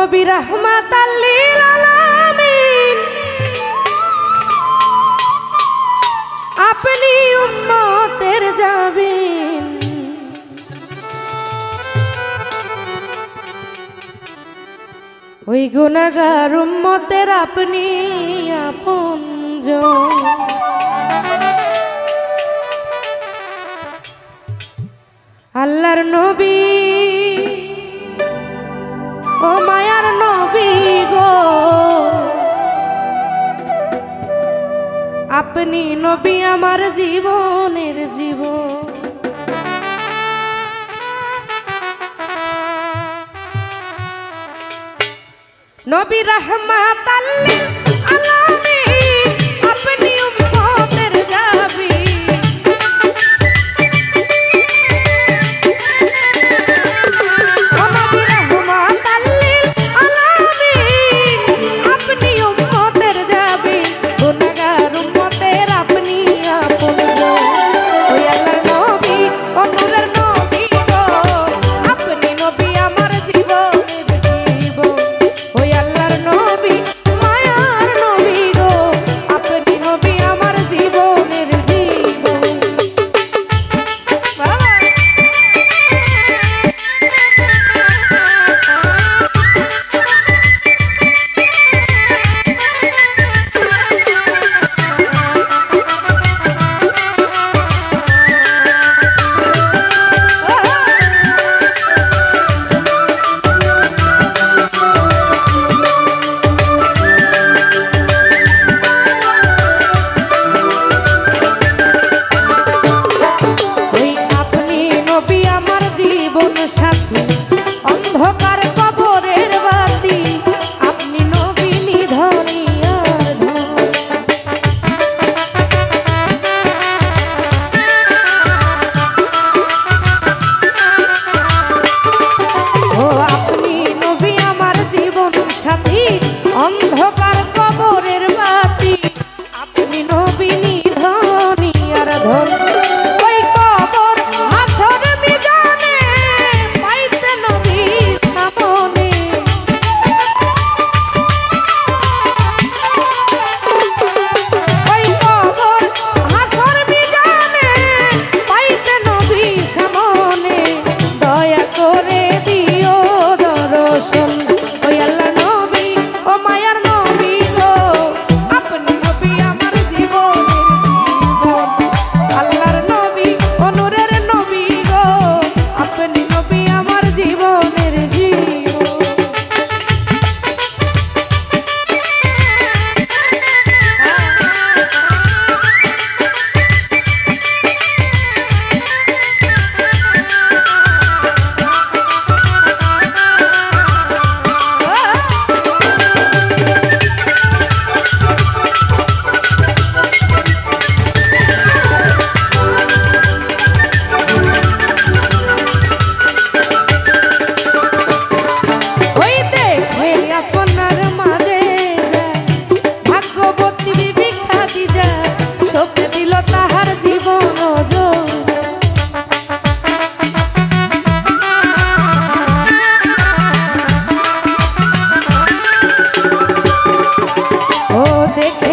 নবী রহমাতাল্লিল আপনি উম্মতের যাবেন ওই গুনাগার উম্মতের আপনি আপন আল্লাহর নবী। ও মা আপনি নবী আমার জীবনের জীবন। নবী রহমাত আপনি দেখে